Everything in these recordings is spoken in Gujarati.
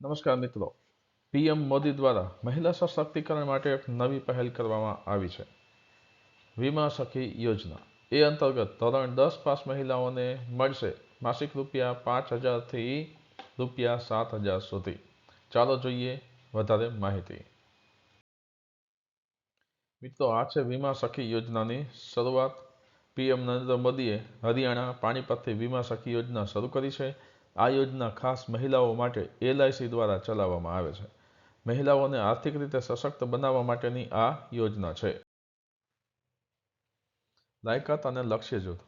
નમસ્કાર મિત્રો. પીએમ મોદી દ્વારા મહિલા સશક્તિકરણ માટે એક નવી પહેલ કરવામાં આવી છે. વીમા સખી યોજના. એ અંતર્ગત ધોરણ દસ પાસ મહિલાઓને મળશે માસિક રૂપિયા પાંચ હજારથી રૂપિયા સાત હજાર સુધી. ચાલો જોઈએ વધારે માહિતી. મિત્રો, આ છે વીમા સખી યોજનાની શરૂઆત. પીએમ નરેન્દ્ર મોદીએ હરિયાણા પાણીપતથી વીમા સખી યોજના શરૂ કરી છે. આ યોજના ખાસ મહિલાઓ માટે એલઆઈસી દ્વારા ચલાવવામાં આવે છે. મહિલાઓને આર્થિક રીતે સશક્ત બનાવવા માટેની આ યોજના છે. લાયકાત અને લક્ષ્ય જૂથ.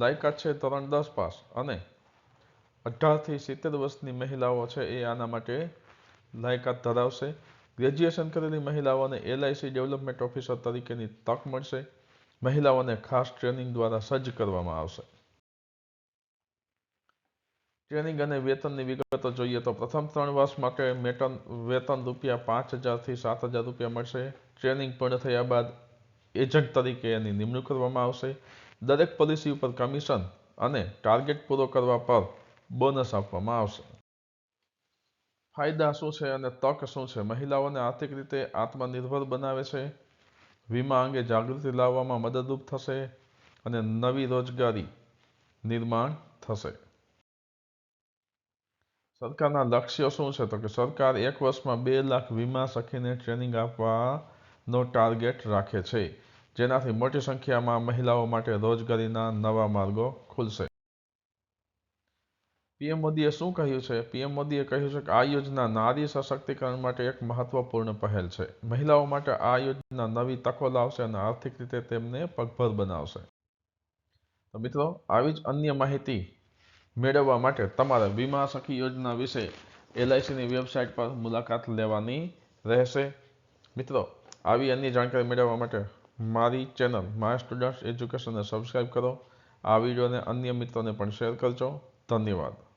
લાયકાત છે ધોરણ દસ પાસ અને અઢારથી સિત્તેર વર્ષની મહિલાઓ છે એ આના માટે લાયકાત ધરાવશે. ગ્રેજ્યુએશન કરેલી મહિલાઓને એલઆઈસી ડેવલપમેન્ટ ઓફિસર તરીકેની તક મળશે. મહિલાઓને ખાસ ટ્રેનિંગ દ્વારા સજ્જ કરવામાં આવશે. ટ્રેનિંગ અને વેતનની વિગતો જોઈએ તો પ્રથમ ત્રણ વર્ષ માટે મેટન વેતન રૂપિયા પાંચ હજારથી સાત હજાર રૂપિયા મળશે. ટ્રેનિંગ પૂર્ણ થયા બાદ એજન્ટ તરીકે એની નિમણૂક કરવામાં આવશે. દરેક પોલિસી ઉપર કમિશન અને ટાર્ગેટ પૂરો કરવા પર બોનસ આપવામાં આવશે. ફાયદા શું છે અને તક શું છે? મહિલાઓને આર્થિક રીતે આત્મનિર્ભર બનાવે છે. વીમા અંગે જાગૃતિ લાવવામાં મદદરૂપ થશે અને નવી રોજગારી નિર્માણ થશે. સરકારના લક્ષ્યો શું છે? તો કે સરકાર એક વર્ષમાં બે લાખ વીમા સખીને ટ્રેનિંગ આપવાનો ટાર્ગેટ રાખે છે. જેનાથી મોટી સંખ્યામાં મહિલાઓ માટે રોજગારીના નવા માર્ગો ખુલશે. પીએમ મોદીએ શું કહ્યું છે? પીએમ મોદીએ કહ્યું છે કે આ યોજના નારી સશક્તિકરણ માટે એક મહત્વપૂર્ણ પહેલ છે. મહિલાઓ માટે આ યોજના નવી તકો લાવશે અને આર્થિક રીતે તેમને પગભર બનાવશે. તો મિત્રો, આવી જ અન્ય માહિતી મેળવવા માટે તમારે વીમા સખી યોજના વિશે એલઆઈસીની વેબસાઇટ પર મુલાકાત લેવાની રહેશે. મિત્રો, આવી અન્ય જાણકારી મેળવવા માટે મારી ચેનલ માય સ્ટુડન્ટ્સ એજ્યુકેશનને સબસ્ક્રાઈબ કરો. આ વિડીયોને અન્ય મિત્રોને પણ શેર કરજો. ધન્યવાદ.